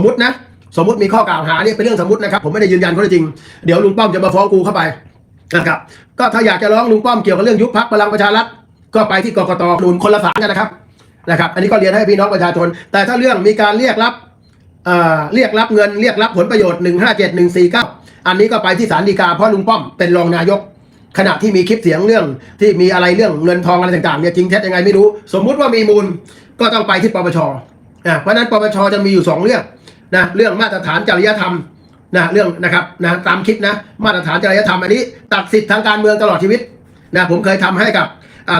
มมตินะสมมติมีข้อกล่าวหาเนี่ยเป็นเรื่องสมมตินะครับผมไม่ได้ยืนยันข้อเท็จจริงเดี๋ยวลุงป้อมจะมาฟ้องกูเข้าไปนะครับก็ถ้าอยากจะร้องลุงป้อมเกี่ยวกับเรื่องยุบพักพลังประชารัฐก็ไปที่กกตหนุนคนละสารกันนะครับนะครับอันนี้ก็เรียนให้พี่น้องประชาชน แต่ถ้าเรื่องมีการเรียกรับเอ่อเรียกรับเงินเรียกรับผลประโยชน์157 149 อันนี้ก็ไปที่ศาลฎีกาเพราะลุงป้อมเป็นรองนายก ขณะที่มีคลิปเสียงเรื่องที่มีอะไรเรื่องเงินทองอะไรต่างๆเนี่ยจริงเท็จยังไงไม่รู้ สมมุติว่ามีมูลก็ต้องไปที่ปปชอะเพราะนั้นปปชจะมีอยู่สองเรื่อง นะเรื่องมาตรฐานจริยธรรมนะเรื่องนะครับนะตามคลิปนะมาตรฐานจริยธรรมอันนี้ตัดสิทธิ์ทางการเมืองตลอดชีวิตนะผมเคยทำให้กับ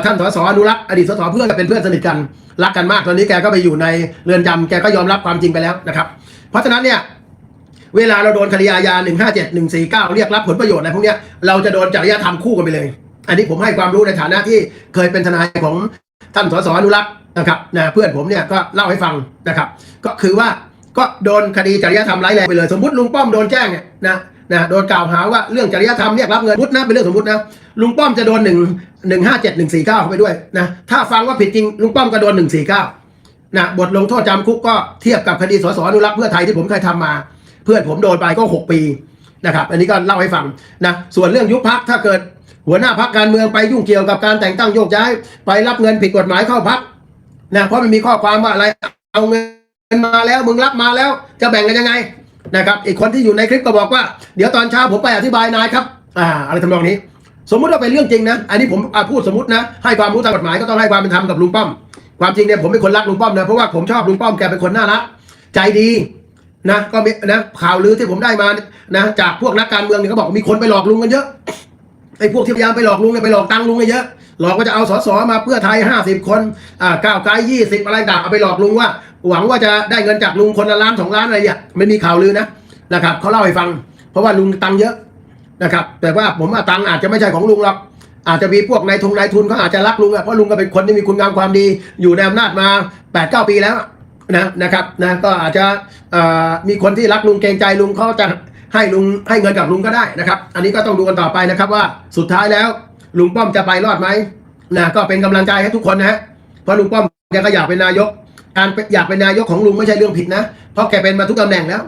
ท่านสสอนุรักษ์อดีตสสเพื่อนเป็นเพื่อนสนิทกันรักกันมากตอนนี้แกก็ไปอยู่ในเรือนจำแกก็ยอมรับความจริงไปแล้วนะครับ เพราะฉะนั้นเนี่ยเวลาเราโดนคดีอาญา157 149 เรียกรับผลประโยชน์อะไรพวกเนี้ยเราจะโดนจริยธรรมคู่กันไปเลย อันนี้ผมให้ความรู้ในฐานะที่เคยเป็นทนายของท่านสสอนุรักษ์นะครับนะเพื่อนผมเนี่ยก็เล่าให้ฟังนะครับ ก็คือว่า ก็โดนคดีจริยธรรมร้ายแรงไปเลย สมมติลุงป้อมโดนแจ้งเนี่ยนะนะโดนกล่าวหาว่าเรื่องจริยธรรมเรียกรับเงินสมมุตินะเป็นเรื่องสมมตินะลุงป้อมจะโดนหนึ่งหนึ่งห้าเจ็ดหนึ่งสี่เก้าเขาไปด้วยนะถ้าฟังว่าผิดจริงลุงป้อมก็โดนหนึ่งสี่เก้านะบทลงโทษจำคุกก็เทียบกับคดีสสอนุรักษ์เพื่อไทยที่ผมเคยทำมา เพื่อนผมโดนไปก็6ปีนะครับอันนี้ก็เล่าให้ฟังนะส่วนเรื่องยุบพักถ้าเกิดหัวหน้าพักการเมืองไปยุ่งเกี่ยวกับการแต่งตั้งโยกย้าย ไปรับเงินผิดกฎหมายเข้าพักนะเพราะมันมีข้อความว่าอะไรเอาเงิน นมาแล้วมึงรับมาแล้วจะแบ่งกันยังไงนะครับอีกคนที่อยู่ในคลิปก็บอกว่า เดี๋ยวตอนเช้าผมไปอธิบายนายครับอ่าอะไรทำนองนี้ สมมุติว่าเป็นเรื่องจริงนะ อันนี้ผมพูดสมมตินะ ให้ความรู้ทางกฎหมายก็ต้องให้ความเป็นธรรมกับลุงป้อม ความจริงเนี่ยผมเป็นคนรักลุงป้อมนะเพราะว่าผมชอบลุงป้อมแกเป็นคนน่ารักใจดีนะก็มีนะข่าวลือที่ผมได้มานะจากพวกนักการเมืองเนี่ยเขาบอกมีคนไปหลอกลุงกันเยอะ ไอ้พวกที่พยายามไปหลอกลุงเนี่ยไปหลอกตังลุงเยเยอะหลอกว่าจะเอาสสมาเพื่อไทยห้าสิบคนอ่าก้าวไกลยี่สิบอะไรต่างเอาไปหลอกลุงว่า หวังว่าจะได้เงินจากลุงคนละล้านสองล้านอะไรเนี่ยไม่มีข่าวลือนะนะครับเขาเล่าให้ฟัง เพราะว่าลุงตังเยอะนะครับ แต่ว่าผมว่าตังอาจจะไม่ใช่ของลุงหรอกอาจจะมีพวกนายทุนนายทุนเขาอาจจะรักลุงอะเพราะลุงก็เป็นคนที่มีคุณงามความดี อยู่ในอำนาจมา8ปดเปีแล้วนะนะครับนะก็อาจจะมีคนที่รักลุงเกรงใจลุงเขาจะ ให้ลุงให้เงินกับลุงก็ได้นะครับ อันนี้ก็ต้องดูกันต่อไปนะครับว่าสุดท้ายแล้วลุงป้อมจะไปรอดไหมนะก็เป็นกำลังใจให้ทุกคนนะฮะเพราะลุงป้อมแกก็อยากเป็นนายก การอยากเป็นนายกของลุงไม่ใช่เรื่องผิดนะเพราะแกเป็นมาทุกตำแหน่งแล้ว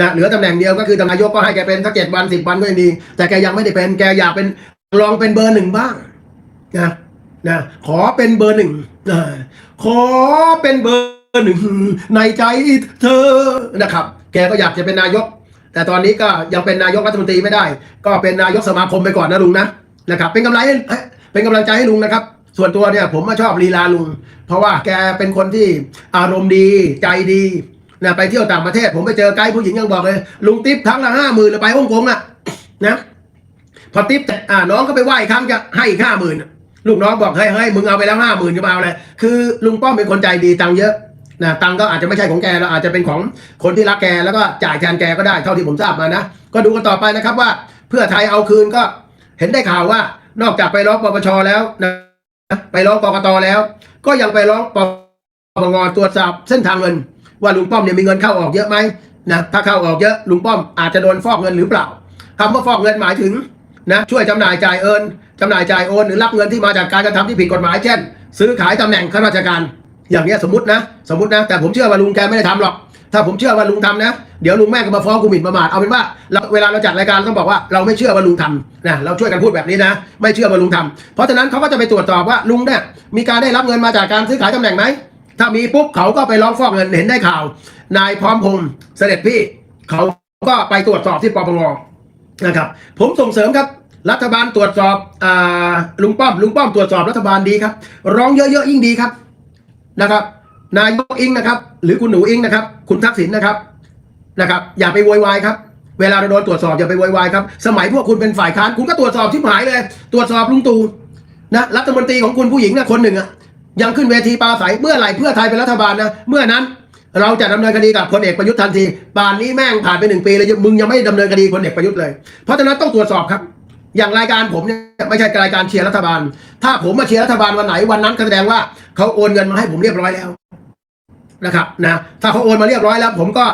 นะเหลือตำแหน่งเดียวก็คือตำแหน่งนายกก็ให้แกเป็นสักเจ็ดวันสิบวันก็ยังดี แต่แกยังไม่ได้เป็นแกอยากเป็นลองเป็นเบอร์หนึ่งบ้างนะนะขอเป็นเบอร์หนึ่งนะขอเป็นเบอร์หนึ่งในใจเธอนะครับ แกก็อยากจะเป็นนายก แต่ตอนนี้ก็ยังเป็นนายกรัฐมนตรีไม่ได้ ก็เป็นนายกสมาคมไปก่อนนะลุงนะนะครับเป็นกำไรให้เป็นกำลังใจให้ลุงนะครับ ส่วนตัวเนี่ยผมมาชอบลีลาลุง เพราะว่าแกเป็นคนที่อารมณ์ดีใจดีนะไปเที่ยวต่างประเทศ ผมไปเจอไกด์ผู้หญิงยังบอกเลย ลุงติ๊บทั้งละห้าหมื่นไปฮ่องกงอะนะพอติ๊บอ่าน้องก็ไปไหว้ครั้งจะให้อีกห้าหมื่นลูกน้องบอกเฮ้ยเฮ้ยมึงเอาไปแล้วห้าหมื่นจะมาเอาอะไรคือลุงป้อมเป็นคนใจดีตังค์เยอะ นะตังก็อาจจะไม่ใช่ของแกแล้วอาจจะเป็นของคนที่รักแกแล้วก็จ่ายแทนแกก็ได้เท่าที่ผมทราบมานะก็ดูกันต่อไปนะครับว่าเพื่อไทยเอาคืนก็เห็นได้ข่าวว่า นอกจากไปร้องปปชแล้วนะไปร้องกกตแล้ว ก็ยังไปร้องปปงตรวจสอบเส้นทางเงิน ว่าลุงป้อมเนี่ยมีเงินเข้าออกเยอะไหมนะถ้าเข้าออกเยอะลุงป้อมอาจจะโดนฟอกเงินหรือเปล่าคำว่าฟอกเงินหมายถึงนะช่วยจำหน่ายจ่ายเอินจำหน่ายจ่ายโอนหรือรับเงินที่มาจากการกระทำที่ผิดกฎหมายเช่น ซื้อขายตำแหน่งข้าราชการ อย่างเนี้ยสมมตินะ สมมตินะ แต่ผมเชื่อว่าลุงแกไม่ได้ทำหรอก ถ้าผมเชื่อว่าลุงทำนะ เดี๋ยวลุงแม่งก็มาฟ้องกูหมิ่นประมาท เอาเป็นว่าเราเวลาเราจัดรายการต้องบอกว่าเราไม่เชื่อว่าลุงทำนะ เราช่วยกันพูดแบบนี้นะ ไม่เชื่อว่าลุงทำเพราะฉะนั้นเขาก็จะไปตรวจสอบว่าลุงเนี่ยมีการได้รับเงินมาจากการซื้อขายตำแหน่งไหม ถ้ามีปุ๊บเขาก็ไปร้องฟอกเงินเห็นได้ข่าว นายพร้อมพงษ์เสด็จพี่เขาก็ไปตรวจสอบที่ปปงนะครับ ผมส่งเสริมครับรัฐบาลตรวจสอบอ่าลุงป้อมลุงป้อมตรวจสอบรัฐบาลดีครับ ร้องเยอะๆยิ่งดีครับ นะครับ นายกอิงนะครับ หรือคุณหนูอิงนะครับ คุณทักษิณนะครับนะครับ อย่าไปโวยวายครับเวลาเราโดนตรวจสอบอย่าไปโวยวายครับ สมัยพวกคุณเป็นฝ่ายค้าน คุณก็ตรวจสอบที่หายเลย ตรวจสอบลุงตู่นะรัฐมนตรีของคุณผู้หญิงนะคนหนึ่งอะยังขึ้นเวทีปราศัยเมื่อไหร่เพื่อไทยเป็นรัฐบาลนะเมื่อนั้นเราจะดำเนินคดีกับพลเอกประยุทธ์ทันทีป่านนี้แม่งผ่านไปหนึ่งปีเลยมึงยังไม่ดำเนินคดีพลเอกประยุทธ์เลย เพราะฉะนั้นต้องตรวจสอบครับ อย่างรายการผมเนี่ยไม่ใช่รายการเชียร์รัฐบาล ถ้าผมมาเชียร์รัฐบาลวันไหนวันนั้นก็แสดงว่าเขาโอนเงินมาให้ผมเรียบร้อยแล้วนะครับนะถ้าเขาโอนมาเรียบร้อยแล้ว ผมก็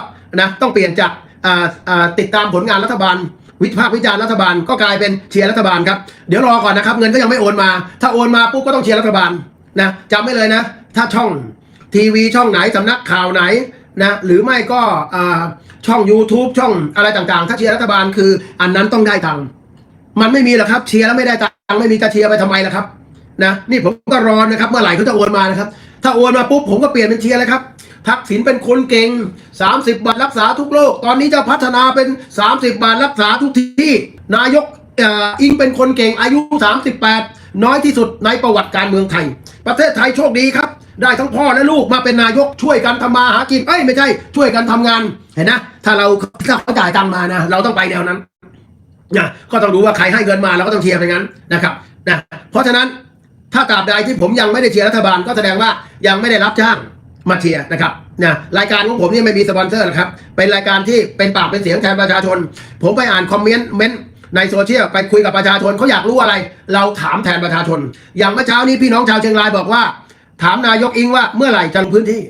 นะต้องเปลี่ยนจากอ่าอ่าติดตามผลงานรัฐบาล วิพากษ์วิจารณ์รัฐบาลก็กลายเป็นเชียร์รัฐบาลครับเดี๋ยวรอก่อนนะครับเงินก็ยังไม่โอนมา ถ้าโอนมาปุ๊บก็ต้องเชียร์รัฐบาลนะจำไม่เลยนะ ถ้าช่องทีวีช่องไหนสำนักข่าวไหนนะหรือไม่ก็อ่าช่อง YouTube ช่องอะไรต่างๆ ถ้าเชียร์รัฐบาลคืออันนั้นต้องได้ตังค์ มันไม่มีหรอกครับเชียร์แล้วไม่ได้ตังค์ไม่มีจะเชียร์ไปทำไมล่ะครับนะนี่ผมก็รอนะครับ เมื่อไหร่เขาจะโอนมานะครับ ถ้าโอนมาปุ๊บผมก็เปลี่ยนเป็นเชียร์เลยครับทักษิณเป็นคนเก่ง 30 บาทรักษาทุกโรคตอนนี้จะพัฒนาเป็น 30 บาทรักษาทุกที่ นายกอ,อิงเป็นคนเก่งอายุ 38 น้อยที่สุดในประวัติการเมืองไทย ประเทศไทยโชคดีครับ ได้ทั้งพ่อและลูกมาเป็นนายกช่วยกันทำมาหากินเอ้ยไม่ใช่ช่วยกันทำงานเห็นนะ ถ้าเราถ้าเขาจ่ายตังมานะ เราต้องไปแนวนั้น นะก็ต้องรู้ว่าใครให้เงินมาเราก็ต้องเชียร์ไปงั้นนะครับนะเพราะฉะนั้นถ้าตราบใดที่ผมยังไม่ได้เชียร์รัฐบาลก็แสดงว่ายังไม่ได้รับจ้างมาเชียร์นะครับนะรายการของผมนี่ไม่มีสปอนเซอร์นะครับเป็นรายการที่เป็นปากเป็นเสียงแทนประชาชน ผมไปอ่านคอมเมนต์เมนต์ในโซเชียลไปคุยกับประชาชนเขาอยากรู้อะไร เราถามแทนประชาชน อย่างเมื่อเช้านี้พี่น้องชาวเชียงรายบอกว่า ถามนายกอิงว่าเมื่อไหร่จะลงพื้นที่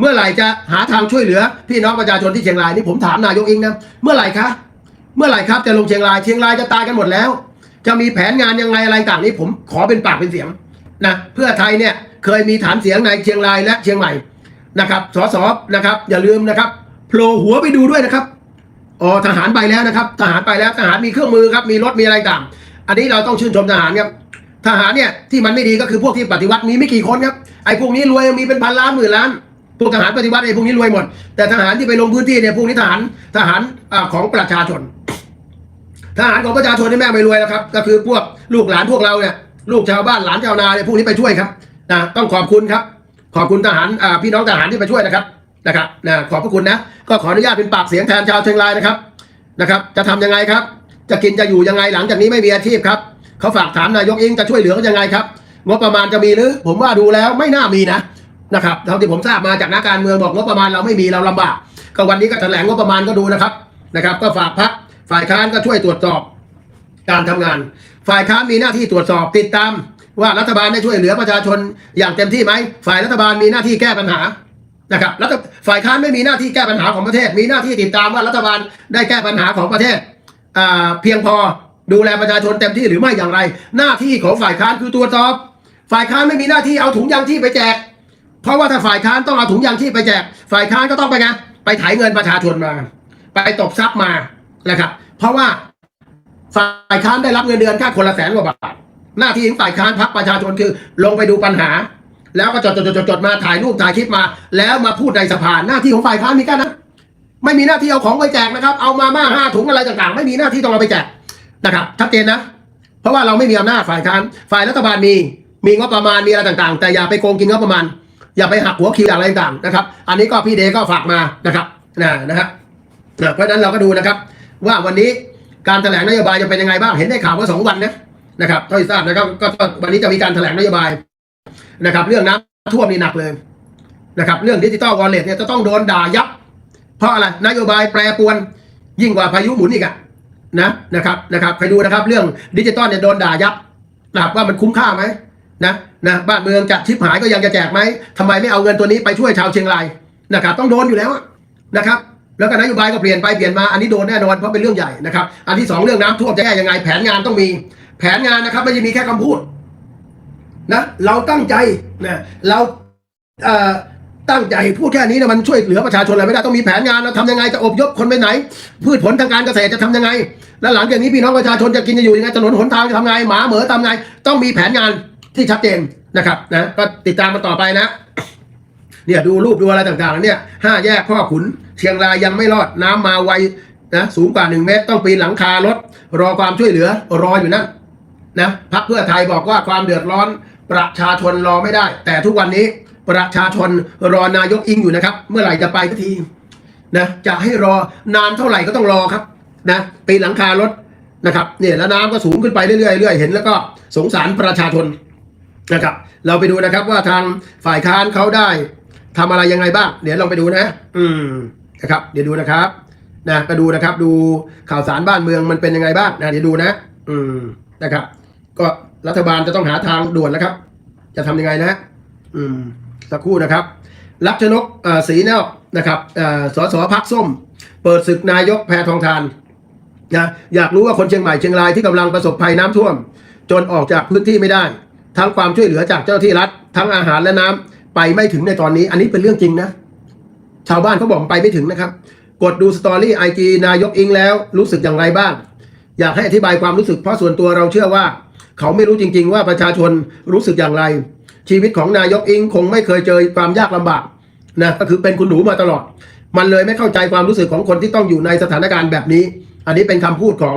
เมื่อไหร่จะหาทางช่วยเหลือ พี่น้องประชาชนที่เชียงรายนี่ผมถามนายกอิงนะเมื่อไหร่คะ เมื่อไหร่ครับจะลงเชียงรายเชียงรายจะตายกันหมดแล้ว จะมีแผนงานยังไงอะไรต่างนี้ ผมขอเป็นปากเป็นเสียงนะเพื่อไทยเนี่ยเคยมีฐานเสียงในเชียงรายและเชียงใหม่นะครับสสนะครับ อย่าลืมนะครับโผล่หัวไปดูด้วยนะครับอ๋อทหารไปแล้วนะครับ ทหารไปแล้วทหารมีเครื่องมือครับมีรถมีอะไรต่าง อันนี้เราต้องชื่นชมทหารครับทหารเนี่ยที่มันไม่ดีก็คือพวกที่ปฏิวัติมีไม่กี่คนครับไอ้พวกนี้รวยมีเป็นพันล้านหมื่นล้านพวกทหารปฏิวัติไอ้พวกนี้รวยหมด แต่ทหารที่ไปลงพื้นที่เนี่ยพวกนี้ทหารทหารอ่าของประชาชน ทหารของประชาชนที่แม่งไม่รวยแล้วครับ ก็คือพวกลูกหลานพวกเราเนี่ยลูกชาวบ้านหลานชาวนาเนี่ยพวกนี้ไปช่วยครับนะต้องขอบคุณครับ ขอบคุณทหารพี่น้องทหารที่ไปช่วยนะครับนะครับนะขอบพระคุณนะ ก็ขออนุญาตเป็นปากเสียงแทนชาวเชียงรายนะครับนะครับ จะทำยังไงครับ จะกินจะอยู่ยังไงหลังจากนี้ไม่มีอาชีพครับเขาฝากถามนายกเองจะช่วยเหลือยังไงครับงบประมาณจะมีหรือ ผมว่าดูแล้วไม่น่ามีนะนะครับเท่าที่ผมทราบมาจากนักการเมืองบอกงบประมาณเราไม่มีเราลำบากก็วันนี้ก็แถลงงบประมาณก็ดูนะครับนะครับ ก็ฝากพัก ฝ่ายค้านก็ช่วยตรวจสอบการทำงาน ฝ่ายค้านมีหน้าที่ตรวจสอบติดตาม ว่ารัฐบาลได้ช่วยเหลือประชาชนอย่างเต็มที่ไหมฝ่ายรัฐบาลมีหน้าที่แก้ปัญหานะครับรัฐฝ่ายค้านไม่มีหน้าที่แก้ปัญหาของประเทศ มีหน้าที่ติดตามว่ารัฐบาลได้แก้ปัญหาของประเทศเพียงพอดูแลประชาชนเต็มที่หรือไม่อย่างไร หน้าที่ของฝ่ายค้านคือตรวจสอบ ฝ่ายค้านไม่มีหน้าที่เอาถุงยางชีพไปแจก เพราะว่าถ้าฝ่ายค้านต้องเอาถุงยางชีพไปแจก ฝ่ายค้านก็ต้องไปไงไปไถเงินประชาชนมา ไปตบทรัพย์มา นะครับ เพราะว่าฝ่ายค้านได้รับเงินเดือนแค่คนละแสนกว่าบาท หน้าที่ของฝ่ายค้านพักประชาชนคือ ลงไปดูปัญหา แล้วก็จดจดจดจดมาถ่ายรูปถ่ายคลิปมา แล้วมาพูดในสภาหน้าที่ของฝ่ายค้านมีแค่นั้นไม่มีหน้าที่เอาของไปแจกนะครับ เอามาม่าห้าถุงอะไรต่างๆ ไม่มีหน้าที่ต้องเอาไปแจกนะครับชัดเจนนะ เพราะว่าเราไม่มีอำนาจฝ่ายค้านฝ่ายรัฐบาลมี มีงบประมาณมีอะไรต่างๆ แต่อย่าไปโกงกินงบประมาณ อย่าไปหักหัวคิวอะไรต่างๆนะครับ อันนี้ก็พี่เดก็ฝากมานะครับนะนะครับนะเพราะฉะนั้นเราก็ดูนะครับ ว่าวันนี้การแถลงนโยบายจะเป็นยังไงบ้าง เห็นได้ข่าวว่าสองวันนะนะครับเท่าที่ทราบนะครับก็วันนี้จะมีการแถลงนโยบายนะครับ เรื่องน้ำท่วมนี่หนักเลยนะครับ เรื่องดิจิตอลวอลเล็ตเนี่ยจะต้องโดนด่ายับ เพราะอะไรนโยบายแปรปวนยิ่งกว่าพายุหมุนอีกอะนะนะครับนะครับใครดูนะครับ เรื่องดิจิตอลเนี่ยโดนด่ายับนะครับว่ามันคุ้มค่าไหมนะนะบ้านเมืองจะชิบหายก็ยังจะแจกไหมทำไมไม่เอาเงินตัวนี้ไปช่วยชาวเชียงรายนะครับ ต้องโดนอยู่แล้วนะครับ แล้วก็นโยบายก็เปลี่ยนไปเปลี่ยนมาอันนี้โดนแน่นอนเพราะเป็นเรื่องใหญ่นะครับอันที่สองเรื่องน้ำท่วมจะแก้ยังไงแผนงานต้องมี แผนงานนะครับไม่ใช่มีแค่คำพูดนะเราตั้งใจนะเราเอ่อตั้งใจพูดแค่นี้นะมันช่วยเหลือประชาชนอะไรไม่ได้ต้องมีแผนงานเราทำยังไงจะอพยพคนไปไหน พืชผลทางการเกษตรจะทำยังไง แล้วหลังจากนี้พี่น้องประชาชนจะกินจะอยู่ยังไงถนนหนทางจะทำไงหมาเหมือทำไง ต้องมีแผนงานที่ชัดเจนนะครับนะก็ติดตามมาต่อไปนะ เนี่ยดูรูปดูอะไรต่างๆ เนี่ยห้าแยกพ่อขุน เชียงรายยังไม่รอดน้ำมาไวนะสูงกว่าหนึ่งเมตรต้องปีนหลังคารถ รอความช่วยเหลือรออยู่นั่นนะพักเพื่อไทยบอกว่าความเดือดร้อนประชาชนรอไม่ได้ แต่ทุกวันนี้ประชาชนรอนายกอิงอยู่นะครับ เมื่อไหร่จะไปสักทีนะจะให้รอนานเท่าไหร่ก็ต้องรอครับนะปีนหลังคารถนะครับเนี่ยแล้วน้ำก็สูงขึ้นไปเรื่อยๆเรื่อยเห็นแล้วก็สงสารประชาชนนะครับ เราไปดูนะครับว่าทางฝ่ายค้านเขาได้ ทำอะไรยังไงบ้าง เดี๋ยวลองไปดูนะ อืมนะครับ เดี๋ยวดูนะครับนะก็ดูนะครับ ดูข่าวสารบ้านเมืองมันเป็นยังไงบ้างนะเดี๋ยวดูนะ อืมนะครับ ก็รัฐบาลจะต้องหาทางด่วนแล้วครับ จะทำยังไงนะ อืมสักครู่นะครับลักชนกเอ่อศรีแนวนะครับเอ่อสสพักส้ม เปิดศึกนายกแพทองทานนะอยากรู้ว่าคนเชียงใหม่เชียงรายที่กำลังประสบภัยน้ำท่วม จนออกจากพื้นที่ไม่ได้ ทั้งความช่วยเหลือจากเจ้าหน้าที่รัฐ ทั้งอาหารและน้ำ ไปไม่ถึงในตอนนี้ อันนี้เป็นเรื่องจริงนะ ชาวบ้านเขาบอกไปไม่ถึงนะครับ กดดูสตอรี่ไอจีนายกอิงแล้วรู้สึกอย่างไรบ้าง อยากให้อธิบายความรู้สึกเพราะส่วนตัวเราเชื่อว่า เขาไม่รู้จริง ๆ ว่าประชาชนรู้สึกอย่างไร ชีวิตของนายกอิงคงไม่เคยเจอความยากลำบากนะก็คือเป็นคุณหนูมาตลอด มันเลยไม่เข้าใจความรู้สึกของคนที่ต้องอยู่ในสถานการณ์แบบนี้ อันนี้เป็นคำพูดของ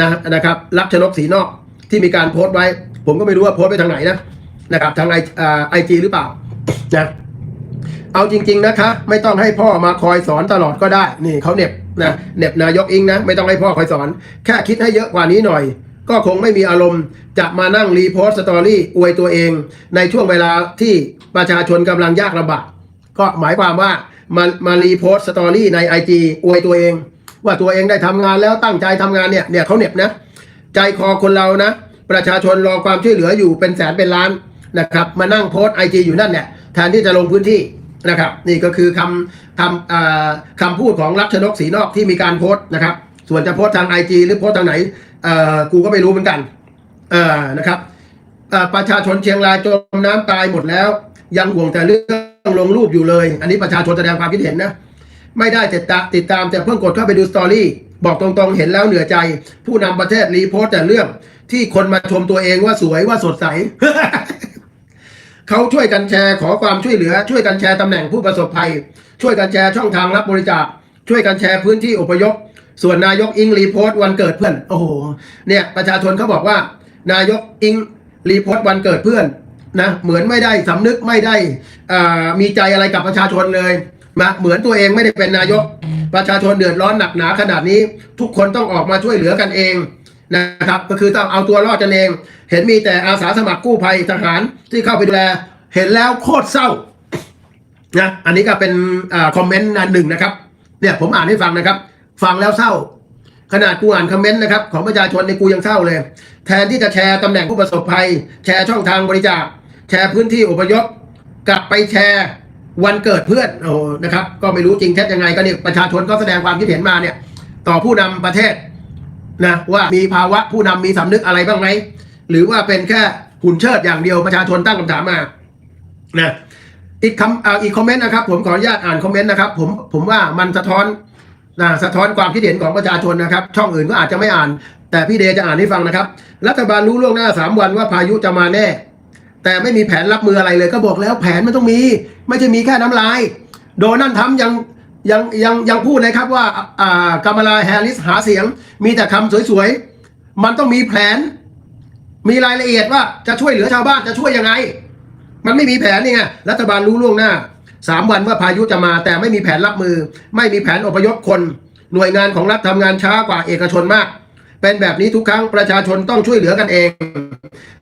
นะนะครับรักชนกศรีนอกที่มีการโพสต์ไว้ ผมก็ไม่รู้ว่าโพสต์ไปทางไหนนะนะครับทางไอไอจีหรือเปล่า นะเอาจริง ๆนะคะไม่ต้องให้พ่อมาคอยสอนตลอดก็ได้ นี่เขาเน็บนะเน็บนายกอิงนะ ไม่ต้องให้พ่อคอยสอน แค่คิดให้เยอะกว่านี้หน่อย ก็คงไม่มีอารมณ์ จะมานั่งรีโพสต์สตอรี่อวยตัวเอง ในช่วงเวลาที่ประชาชนกำลังยากลำบากก็หมายความว่ามามารีโพสต์สตอรี่ในไอจีอวยตัวเอง ว่าตัวเองได้ทำงานแล้วตั้งใจทำงานเนี่ยเนี่ยเขาเน็บนะ ใจคอคนเรานะ ประชาชนรอความช่วยเหลืออยู่เป็นแสนเป็นล้าน นะครับมานั่งโพสไอจีอยู่นั่นเนี่ยแทนที่จะลงพื้นที่นะครับนี่ก็คือคำคำคำพูดของรักชนกศรีนอกที่มีการโพสนะครับส่วนจะโพสทางไอจีหรือโพสทางไหนกูก็ไม่รู้เหมือนกันนะครับประชาชนเชียงรายจมน้ำตายหมดแล้ว ยังห่วงแต่เรื่องลงรูปอยู่เลย อันนี้ประชาชนแสดงความคิดเห็นนะไม่ได้ติดตามติดตามแต่เพิ่งกดเข้าไปดูสตอรี่บอกตรงๆ เห็นแล้วเหนือใจ ผู้นำประเทศรีโพสแต่เรื่องที่คนมาชมตัวเองว่าสวยว่าสดใส เขาช่วยกันแชร์ขอความช่วยเหลือ ช่วยกันแชร์ตำแหน่งผู้ประสบภัย ช่วยกันแชร์ช่องทางรับบริจาค ช่วยกันแชร์พื้นที่อพยพ ส่วนนายกอิงรีโพสต์วันเกิดเพื่อน โอ้โห เนี่ยประชาชนเขาบอกว่า นายกอิงรีโพสต์วันเกิดเพื่อนนะเหมือนไม่ได้สำนึกไม่ได้อ่ามีใจอะไรกับประชาชนเลยนะเหมือนตัวเองไม่ได้เป็นนายก ประชาชนเดือดร้อนหนักหนาขนาดนี้ ทุกคนต้องออกมาช่วยเหลือกันเอง นะครับ ก็คือต้องเอาตัวรอดกันเอง เห็นมีแต่อาสาสมัครกู้ภัยทหารที่เข้าไปดูแล เห็นแล้วโคตรเศร้านะอันนี้ก็เป็นอคอมเมนต์อันหนึ่งนะครับเนี่ยผมอ่านให้ฟังนะครับ ฟังแล้วเศร้า ขนาดกูอ่านคอมเมนต์นะครับของประชาชนในกูยังเศร้าเลย แทนที่จะแชร์ตำแหน่งผู้ประสบภัย แชร์ช่องทางบริจาค แชร์พื้นที่อพยพกลับไปแชร์วันเกิดเพื่อนโอ้นะครับ ก็ไม่รู้จริงเท็จยังไงก็เนี่ยประชาชนก็แสดงความคิดเห็นมาเนี่ย ต่อผู้นำประเทศ นะว่ามีภาวะผู้นำมีสำนึกอะไรบ้างไหมหรือว่าเป็นแค่หุ่นเชิดอย่างเดียวประชาชนตั้งคำถามมานะอีกคำออีกคอมเมนต์นะครับ ผมขออนุญาตอ่านคอมเมนต์นะครับผมผมว่ามันสะท้อนนะสะท้อนความคิดเห็นของประชาชนนะครับ ช่องอื่นก็อาจจะไม่อ่าน แต่พี่เดชจะอ่านให้ฟังนะครับ รัฐบาลรู้ล่วงหน้าสามวันว่าพายุจะมาแน่ แต่ไม่มีแผนรับมืออะไรเลยก็บอกแล้วแผนมันต้องมี ไม่ใช่มีแค่น้ำลาย โดนัลด์ทรัมป์ยัง ยังยังยังพูดเลยครับว่าอ่ากามาลาแฮร์ริสหาเสียง มีแต่คำสวยๆ มันต้องมีแผน มีรายละเอียดว่าจะช่วยเหลือชาวบ้านจะช่วยยังไง มันไม่มีแผนนี่ไงรัฐบาลรู้ล่วงหน้าสามวันว่าพายุจะมาแต่ไม่มีแผนรับมือ ไม่มีแผนอพยพคน หน่วยงานของรัฐทำงานช้ากว่าเอกชนมาก เป็นแบบนี้ทุกครั้งประชาชนต้องช่วยเหลือกันเอง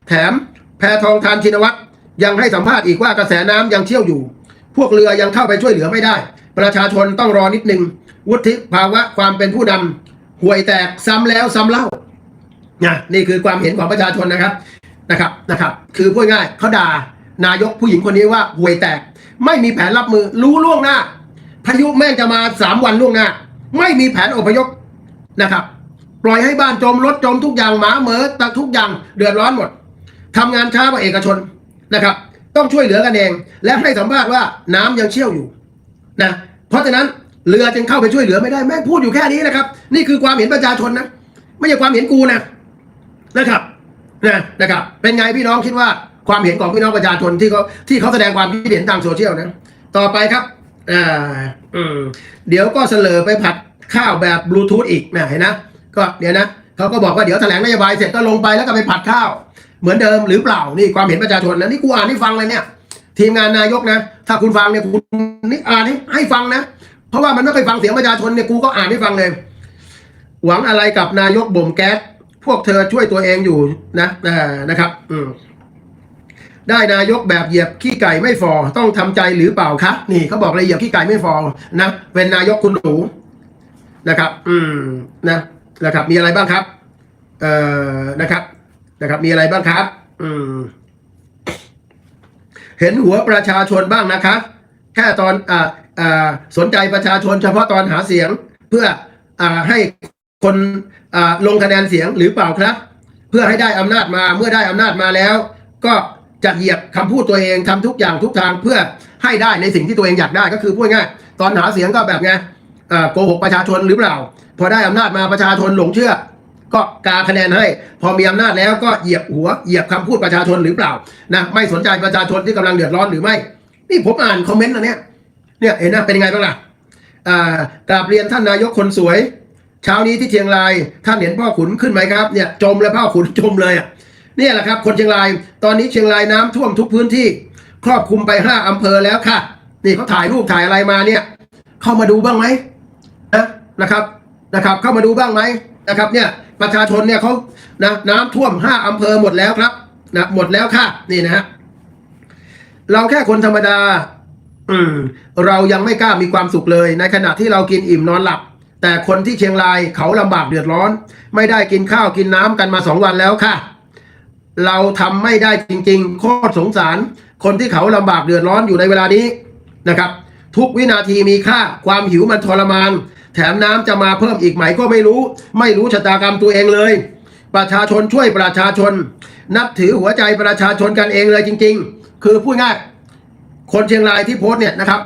แถมแพทองทานชินวัตรยังให้สัมภาษณ์อีกว่ากระแสน้ำยังเชี่ยวอยู่ พวกเรือยังเข้าไปช่วยเหลือไม่ได้ ประชาชนต้องรอนิดหนึ่งวุฒิภาวะความเป็นผู้นำห่วยแตกซ้ำแล้วซ้ำเล่านะนี่คือความเห็นของประชาชนนะครับนะครับนะครับ คือพูดง่ายเขาด่านายกผู้หญิงคนนี้ว่าห่วยแตก ไม่มีแผนรับมือรู้ล่วงหน้า พายุแม่งจะมาสามวันล่วงหน้า ไม่มีแผนอพยพนะครับ ปล่อยให้บ้านจมรถจมทุกอย่างหมาเหมอตะทุกอย่างเดือดร้อนหมดทำงานช้ากว่าเอกชนนะครับ ต้องช่วยเหลือกันเอง และให้สัมภาษณ์ว่าน้ำยังเชี่ยวอยู่ นะเพราะฉะนั้นเรือจึงเข้าไปช่วยเหลือไม่ได้แม่งพูดอยู่แค่นี้นะครับ นี่คือความเห็นประชาชนนะ ไม่ใช่ความเห็นกูนะนะครับนะนะครับ เป็นไงพี่น้องคิดว่าความเห็นของพี่น้องประชาชนที่เขาที่เขาแสดงความคิดเห็นทางโซเชียลนะต่อไปครับอ่าอืมเดี๋ยวก็เสลอไปผัดข้าวแบบบลูทูธอีกนะเห็นนะก็เดี๋ยวนะเขาก็บอกว่าเดี๋ยวแถลงนโยบายเสร็จก็ลงไปแล้วก็ไปผัดข้าวเหมือนเดิมหรือเปล่านี่ความเห็นประชาชนนะนี่กูอ่านให้ฟังเลยเนี่ย ทีมงานนายกนะ ถ้าคุณฟังเนี่ยคุณนี่อ่านให้ให้ฟังนะ เพราะว่ามันไม่เคยฟังเสียงประชาชนเนี่ยกูก็อ่านให้ฟังเลย หวังอะไรกับนายกบ่มแก๊สพวกเธอช่วยตัวเองอยู่นะนะครับ อืมได้นายกแบบเหยียบขี้ไก่ไม่ฟอต้องทำใจหรือเปล่าคะนี่เขาบอกเลยเหยียบขี้ไก่ไม่ฟอนะเป็นนายกคุณหนูนะครับ อืมนะนะครับ มีอะไรบ้างครับ เอ่อนะครับ นะครับ มีอะไรบ้างครับ อืม เห็นหัวประชาชนบ้างนะคะ แค่ตอนอ่าอ่าสนใจประชาชนเฉพาะตอนหาเสียงเพื่ออ่าให้คนอ่าลงคะแนนเสียงหรือเปล่าครับ เพื่อให้ได้อำนาจมาเมื่อได้อำนาจมาแล้ว ก็จะเหยียบคำพูดตัวเองทำทุกอย่างทุกทางเพื่อให้ได้ในสิ่งที่ตัวเองอยากได้ก็คือพูดง่ายตอนหาเสียงก็แบบไงโกหกประชาชนหรือเปล่า พอได้อำนาจมาประชาชนหลงเชื่อ ก็กาคะแนนให้ พอมีอำนาจแล้วก็เหยียบหัวเหยียบคำพูดประชาชนหรือเปล่านะไม่สนใจประชาชนที่กำลังเดือดร้อนหรือไม่ นี่ผมอ่านคอมเมนต์อันเนี้ยเนี่ยเห็นนะเป็นยังไงบ้างล่ะอ่ากราบเรียนท่านนายกคนสวย เช้านี้ที่เชียงรายท่านเห็นพ่อขุนขึ้นไหมครับเนี่ยจมแล้วพ่อขุนจมเลยอะเนี่ยแหละครับคนเชียงรายตอนนี้เชียงรายน้ำท่วมทุกพื้นที่ ครอบคลุมไปห้าอำเภอแล้วค่ะ นี่เขาถ่ายรูปถ่ายอะไรมาเนี่ย เข้ามาดูบ้างไหมนะนะครับนะครับ เข้ามาดูบ้างไหมนะครับเนี่ย ประชาชนเนี่ยเขานะน้ำท่วมห้าอำเภอหมดแล้วครับนะหมดแล้วค่ะ นี่นะฮะเราแค่คนธรรมดา อืม เรายังไม่กล้ามีความสุขเลย ในขณะที่เรากินอิ่มนอนหลับ แต่คนที่เชียงรายเขาลำบากเดือดร้อน ไม่ได้กินข้าวกินน้ำกันมาสองวันแล้วค่ะ เราทำไม่ได้จริงๆโคตรสงสาร คนที่เขาลำบากเดือดร้อนอยู่ในเวลานี้นะครับ ทุกวินาทีมีค่าความหิวมันทรมาน แถมน้ำจะมาเพิ่มอีกไหมก็ไม่รู้ ไม่รู้ชะตากรรมตัวเองเลย ประชาชนช่วยประชาชน นับถือหัวใจประชาชนกันเองเลยจริง ๆ คือพูดง่ายคนเชียงรายที่โพสต์เนี่ยนะครับ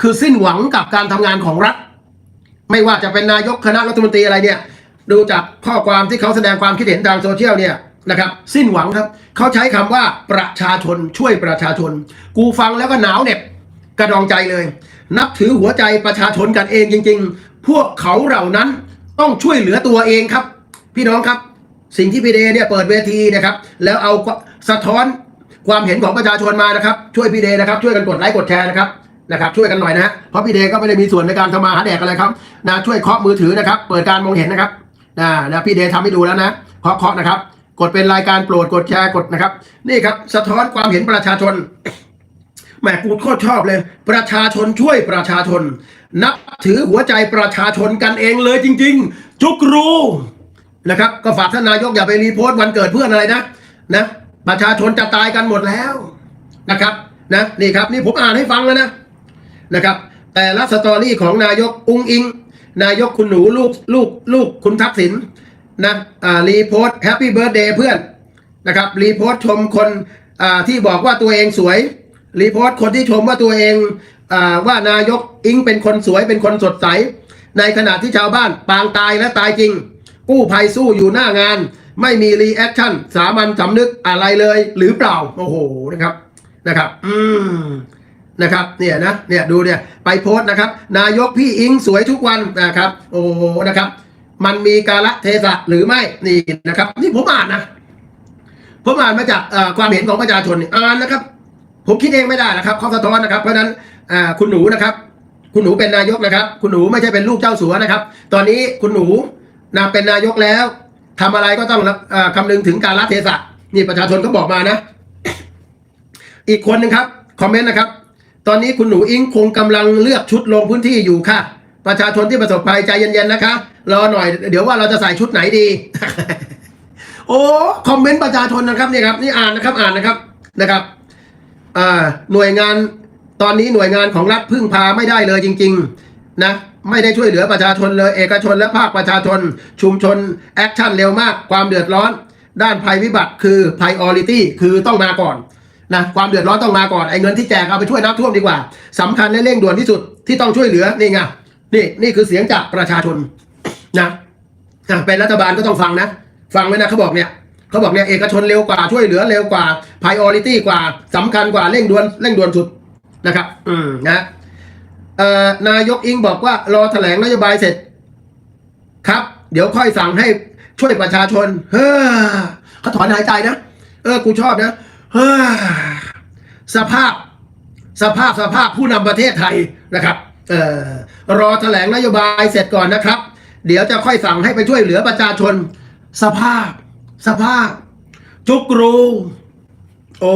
คือสิ้นหวังกับการทำงานของรัฐ ไม่ว่าจะเป็นนายกคณะรัฐมนตรีอะไรเนี่ย ดูจากข้อความที่เขาแสดงความคิดเห็นทางโซเชียลเนี่ยนะครับสิ้นหวังครับ เขาใช้คำว่าประชาชนช่วยประชาชน กูฟังแล้วก็หนาวเหน็บกระดองใจเลย นับถือหัวใจประชาชนกันเองจริง ๆ พวกเขาเหล่านั้นต้องช่วยเหลือตัวเองครับ พี่น้องครับ สิ่งที่พี่เดเนี่ยเปิดเวทีนะครับ แล้วเอาสะท้อนความเห็นของประชาชนมานะครับ ช่วยพี่เดนะครับ ช่วยกันกดไลค์กดแชร์นะครับนะครับ ช่วยกันหน่อยนะฮะเพราะพี่เดก็ไม่ได้มีส่วนในการทำมาหาแดกอะไรครับนะช่วยเคาะมือถือนะครับ เปิดการมองเห็นนะครับนะนะพี่เดทำให้ดูแล้วนะเคาะเคาะนะครับ กดเป็นรายการโปรดกดแชร์กดนะครับ นี่ครับ สะท้อนความเห็นประชาชน แหมกูโคตรชอบเลย ประชาชนช่วยประชาชน นับถือหัวใจประชาชนกันเองเลยจริง ๆ จุกรูนะครับ ก็ฝากท่านนายกอย่าไปรีโพสต์วันเกิดเพื่อนอะไรนะนะประชาชนจะตายกันหมดแล้วนะครับนะนี่ครับนี่ผมอ่านให้ฟังแล้วนะนะครับ แต่ละสตอรี่ของนายกอุ้งอิง นายกคุณหนูลูกลูกลูกคุณทักษิณนะอ่ารีโพส์แฮปปี้เบิร์ดเดย์เพื่อนนะครับรีโพส์ชมคนอ่าที่บอกว่าตัวเองสวย รีโพสต์คนที่ชมว่าตัวเองอว่านายกอิงเป็นคนสวยเป็นคนสดใส ในขณะที่ชาวบ้านปางตายและตายจริง กู้ภัยสู้อยู่หน้างาน ไม่มีรีแอคชั่นสามัญสำนึกอะไรเลยหรือเปล่า โอ้โหนะครับนะครับ อืมนะครับเนี่ยนะเนี่ยดูเนี่ยไปโพสต์นะครับ นายกพี่อิงสวยทุกวันนะครับ โอ้โหนะครับ มันมีกาละเทศะหรือไม่นี่นะครับ นี่ผมอ่านนะผมอ่านมาจากความเห็นของประชาชนอ่านนะครับ ผมคิดเองไม่ได้นะครับเขาสะท้อนนะครับ เพราะฉะนั้นคุณหนูนะครับ คุณหนูเป็นนายกนะครับ คุณหนูไม่ใช่เป็นลูกเจ้าสัวนะครับ ตอนนี้คุณหนูนะเป็นนายกแล้วทำอะไรก็ต้องรับอ่าคำนึงถึงการละเทศะนี่ประชาชนก็บอกมานะ อีกคนหนึ่งครับคอมเมนต์นะครับ ตอนนี้คุณหนูอิงคงกำลังเลือกชุดลงพื้นที่อยู่ค่ะ ประชาชนที่ประสบภัยใจเย็นๆนะคะรอหน่อย เดี๋ยวว่าเราจะใส่ชุดไหนดี โอ้คอมเมนต์ประชาชนนะครับเนี่ยครับ นี่อ่านนะครับอ่านนะครับนะครับ หน่วยงานตอนนี้หน่วยงานของรัฐพึ่งพาไม่ได้เลยจริง ๆ นะไม่ได้ช่วยเหลือประชาชนเลย เอกชนและภาคประชาชน ชุมชนแอคชั่นเร็วมาก ความเดือดร้อน ด้านภัยพิบัติคือ priority คือต้องมาก่อนนะความเดือดร้อนต้องมาก่อนไอ้เงินที่แจกเอาไปช่วยน้ำท่วมดีกว่าสำคัญและเร่งด่วนที่สุดที่ต้องช่วยเหลือนี่ไงนี่นี่คือเสียงจากประชาชนนะอะเป็นรัฐบาลก็ต้องฟังนะ ฟังไว้นะเขาบอกเนี่ย เขาบอกเนี่ยเอกชนเร็วกว่าช่วยเหลือเร็วกว่า priority กว่าสำคัญกว่าเร่งด่วนเร่งด่วนสุดนะครับ อืมนะเอ่อนายกอิงบอกว่ารอแถลงนโยบายเสร็จ ครับ เดี๋ยวค่อยสั่งให้ช่วยประชาชน เฮ้อเขาถอนหายใจนะ เออ กูชอบนะเฮ้อสภาพ สภาพสภาพผู้นำประเทศไทยนะครับ เอ่อรอแถลงนโยบายเสร็จก่อนนะครับ เดี๋ยวจะค่อยสั่งให้ไปช่วยเหลือประชาชน สภาพ สภาพจุกรู โอ้